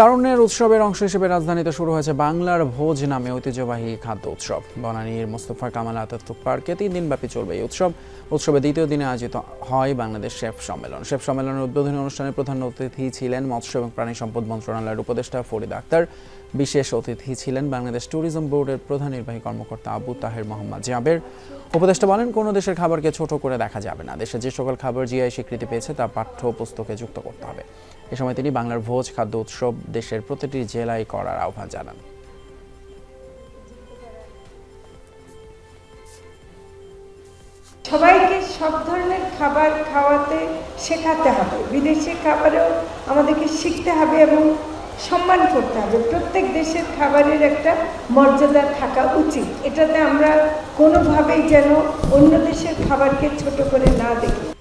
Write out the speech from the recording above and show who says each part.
Speaker 1: তারুণ্যের উৎসবের অংশ হিসেবে রাজধানীতে শুরু হয়েছে বাংলার ভোজ নামে ঐতিহ্যবাহী খাদ্য উৎসব। বনানীর মোস্তফা কামাল আতাতুর্ক পার্কে তিন দিনব্যাপী চলবে এই উৎসব। উৎসবের দ্বিতীয় দিনে আয়োজিত হয় বাংলাদেশ শেফ সম্মেলন। শেফ সম্মেলনের উদ্বোধনী অনুষ্ঠানে প্রধান অতিথি ছিলেন মৎস্য এবং প্রাণী সম্পদ মন্ত্রণালয়ের উপদেষ্টা ফরিদ আক্তার। বিশেষ অতিথি ছিলেন বাংলাদেশ ট্যুরিজম বোর্ডের প্রধান নির্বাহী কর্মকর্তা আবু তাহের মোহাম্মদ জাবের। উপদেষ্টা বলেন, কোনো দেশের খাবারকে ছোট করে দেখা যাবে না। দেশে যে সকল খাবার জিআই স্বীকৃতি পেয়েছে, তা পাঠ্য পুস্তকে যুক্ত করতে হবে। এ সময় তিনি বাংলার ভোজ, খাদ্য উৎসব দেশের প্রতিটি জেলায় করার আহ্বান জানান।
Speaker 2: সবাইকে সব ধরনের খাবার খাওয়াতে শেখাতে হবে। বিদেশি খাবারেও আমাদেরকে শিখতে হবে এবং সম্মান করতে হবে। প্রত্যেক দেশের খাবারের একটা মর্যাদা থাকা উচিত। এটাতে আমরা কোনোভাবেই যেন অন্য দেশের খাবারকে ছোট করে না দেখি।